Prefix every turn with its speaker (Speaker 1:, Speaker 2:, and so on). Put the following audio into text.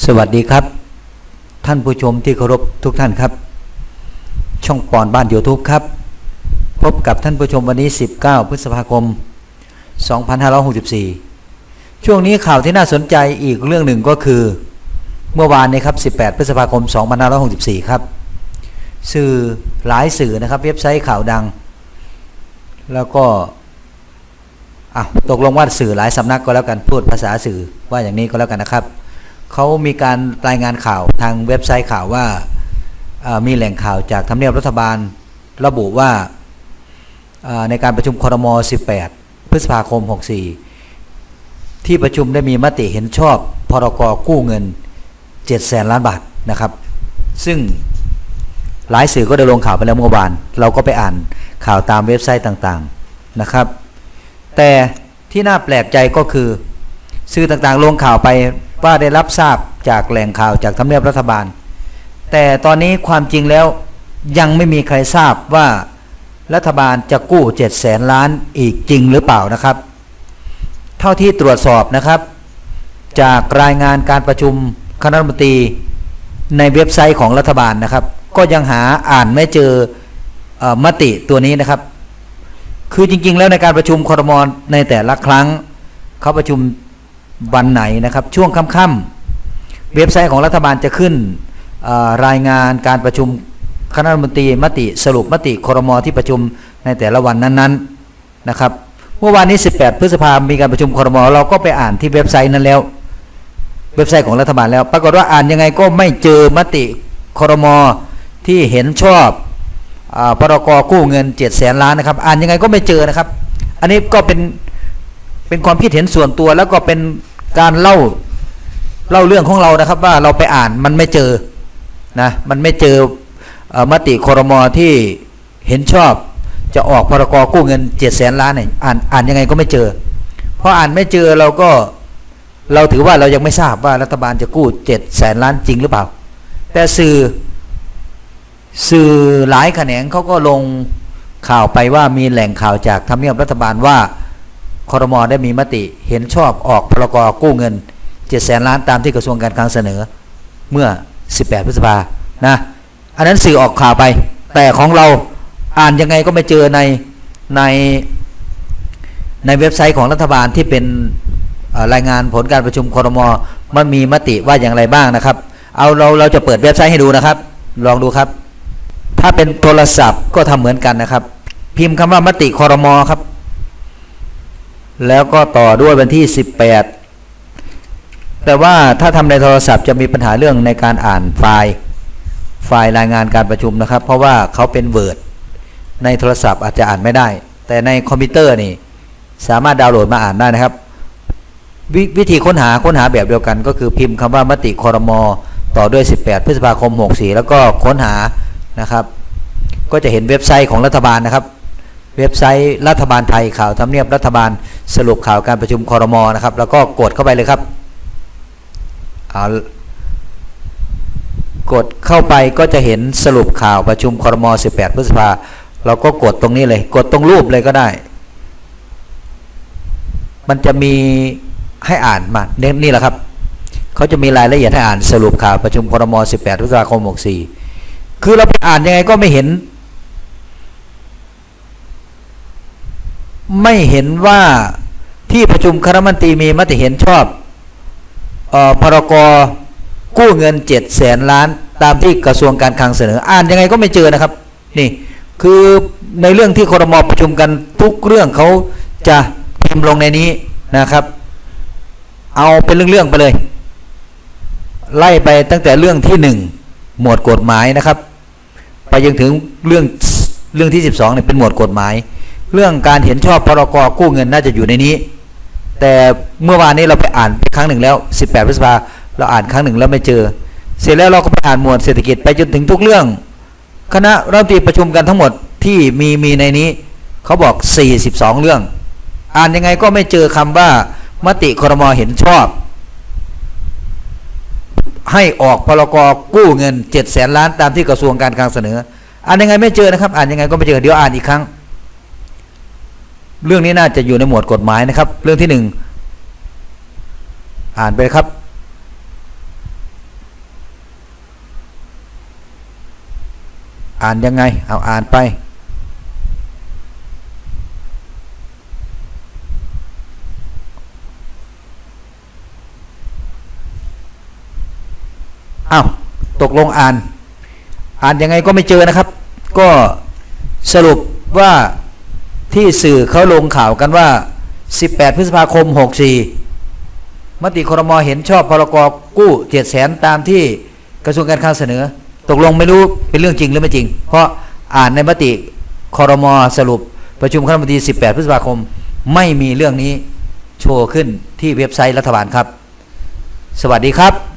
Speaker 1: สวัสดีครับ ท่านผู้ชมที่เคารพทุกท่านครับ ช่องปอนบ้าน YouTube ครับ พบกับท่านผู้ชมวันนี้ 19 พฤษภาคม 2564 ช่วงนี้ข่าวที่น่าสนใจอีกเรื่องหนึ่งก็คือ เมื่อวานนี้ครับ 18 พฤษภาคม 2564 ครับ สื่อหลายสื่อนะครับ เว็บไซต์ข่าวดัง แล้วก็อะตกลงว่าสื่อหลายสำนักก็แล้วกันพูดภาษาสื่อว่าอย่างนี้ก็แล้วกันนะครับ เขามีการรายงานข่าวทางเว็บไซต์ข่าวว่ามีแหล่งข่าวจากทำเนียบรัฐบาลระบุว่าในการประชุมครม18 พฤษภาคม 64 ที่ประชุมได้มีมติเห็นชอบพรกกู้เงิน 7 แสนล้านบาทนะครับ ซึ่งหลายสื่อก็ได้ลงข่าวไปแล้วเมื่อวาน เราก็ไปอ่านข่าวตามเว็บไซต์ต่างๆนะครับ แต่ที่น่าแปลกใจก็คือ สื่อต่างๆลงข่าวไป ว่าได้รับทราบจากแหล่งข่าวจากทำเนียบรัฐบาล แต่ตอนนี้ความจริงแล้วยังไม่มีใครทราบว่ารัฐบาลจะกู้7แสนล้านอีกจริงหรือเปล่านะครับ เท่าที่ตรวจสอบนะครับ จากรายงานการประชุมคณะรัฐมนตรีในเว็บไซต์ของรัฐบาลนะครับ ก็ยังหาอ่านไม่เจออมติตัวนี้นะครับ คือจริงๆ แล้วในการประชุมคอรมอนในแต่ละครั้งเขาประชุม วันไหนนะครับ ช่วงค่ำๆเว็บไซต์ของรัฐบาลจะขึ้นรายงานการประชุมคณะรัฐมนตรีมติสรุปมติครมที่ประชุมในแต่ละวันนั้นๆนะครับเมื่อวานนี้ 18 พฤษภาคมมีการประชุมครมเราก็ไปอ่านที่เว็บไซต์นั้นแล้ว เว็บไซต์ของรัฐบาลแล้ว ปรากฏว่าอ่านยังไงก็ไม่เจอมติครมที่เห็นชอบอาพรกกู้เงิน7 0 0แสนล้านนะครับ อ่านยังไงก็ไม่เจอนะครับ อันนี้ก็เป็นเป็นความคิดเห็นส่วนตัวแล้วก็เป็น การเล่าเล่าเรื่องของเรานะครับว่าเราไปอ่านมันไม่เจอนะมันไม่เจออมติครมอที่เห็นชอบจะออกพรกกู้เงิน7 0 0แสนล้านเนี่ยอ่านอ่านยังไงก็ไม่เจอ เพราะอ่านไม่เจอเราก็เราถือว่าเรายังไม่ทราบว่ารัฐบาลจะกู้เจ็ดแสนล้านจริงหรือเปล่า แต่สื่อสื่อหลายแขนงเขาก็ลงข่าวไปว่ามีแหล่งข่าวจากทำเนียบรัฐบาลว่า คอรมอได้มีมติเห็นชอบออกพรกกู้เงินเจ็ดแสนล้านตามที่กระทรวงการคลังเสนอเมื่อ 18 พฤษภานะอันนั้นสื่อออกข่าวไป แต่ของเราอ่านยังไงก็ไม่เจอในในในเว็บไซต์ของรัฐบาลที่เป็นรายงานผลการประชุมคอรมอมันมีมติว่าอย่างไรบ้างนะครับ เอาเราเราจะเปิดเว็บไซต์ให้ดูนะครับ ลองดูครับ ถ้าเป็นโทรศัพท์ก็ทำเหมือนกันนะครับ พิมพ์คำว่ามติคอรมอครับ แล้วก็ต่อด้วยวันที่ 18 แต่ว่าถ้าทำในโทรศัพท์จะมีปัญหาเรื่องในการอ่านไฟล์ ไฟล์รายงานการประชุมนะครับ เพราะว่าเขาเป็นเวิร์ดในโทรศัพท์อาจจะอ่านไม่ได้ แต่ในคอมพิวเตอร์นี่สามารถดาวน์โหลดมาอ่านได้นะครับววิธีค้นหาค้นหาแบบเดียวกัน ก็คือพิมพ์คำว่ามติคอรมอต่อด้วย 18 พฤษภาคม 64 แล้วก็ค้นหานะครับ ก็จะเห็นเว็บไซต์ของรัฐบาลนะครับ เว็บไซต์รัฐบาลไทยข่าวทำเนียบรัฐบาล สรุปข่าวการประชุมคอรมอนะครับ แล้วก็กดเข้าไปเลยครับเอากดเข้าไปก็จะเห็นสรุปข่าวประชุมคอรมอ18 พฤษภาเราก็กดตรงนี้เลย กดตรงรูปเลยก็ได้ มันจะมีให้อ่านมาเนี่ยนี่แหละครับ เขาจะมีรายละเอียดให้อ่านสรุปข่าวประชุมคอรมอ18 พฤษภาคม 64 คือเราไปอ่านยังไงก็ไม่เห็น ไม่เห็นว่า ที่ประชุมคณะมนตรีมีมติเห็นชอบออพรกกู้เงิน7แสนล้านตามที่กระทรวงการคลังเสนอ อ่านยังไงก็ไม่เจอนะครับ นี่คือในเรื่องที่ครมประชุมกันทุกเรื่องเขาจะพิมพ์ลงในนี้นะครับ เอาเป็นเรื่องๆไปเลย ไล่ไปตั้งแต่เรื่องที่หนึ่งหมวดกฎหมายนะครับ ไปจนถึงเรื่องเรื่องที่ 12เนี่ยเป็นหมวดกฎหมาย เรื่องการเห็นชอบพรกกู้เงินน่าจะอยู่ในนี้ แต่เมื่อวานนี้เราไปอ่านไปครั้งหนึ่งแล้ว 18พฤษภาเราอ่านครั้งหนึ่งแล้วไม่เจอ เสร็จแล้วเราก็ไปอ่านหมวดเศรษฐกิจไปจนถึงทุกเรื่อง คณะรัฐมนตรีประชุมกันทั้งหมดที่มีมีในนี้เขาบอก 42 เรื่อง อ่านยังไงก็ไม่เจอคำว่ามติครมเห็นชอบ ให้ออกพรกกู้เงิน7 0 0แสนล้านตามที่กระทรวงการคลังเสนอ อ่านยังไงไม่เจอนะครับ อ่านยังไงก็ไม่เจอเดี๋ยวอ่านอีกครั้ง เรื่องนี้น่าจะอยู่ในหมวดกฎหมายนะครับ เรื่องที่หนึ่งอ่านไปครับ อ่านยังไง เอาอ่านไป อ้าว ตกลงอ่าน อ่านยังไงก็ไม่เจอนะครับ ก็สรุปว่า ที่สื่อเขาลงข่าวกันว่า 18 พฤษภาคม 64 มติครมเห็นชอบพรกกู้7 0 0 0 0 0ตามที่กระทรวงการคลังเสนอ ตกลงไม่รู้เป็นเรื่องจริงหรือไม่จริง เพราะอ่านในมติครมสรุป ประชุมคณะมนตรี 18 พฤษภาคม ไม่มีเรื่องนี้โชว์ขึ้นที่เว็บไซต์รัฐบาลครับ สวัสดีครับ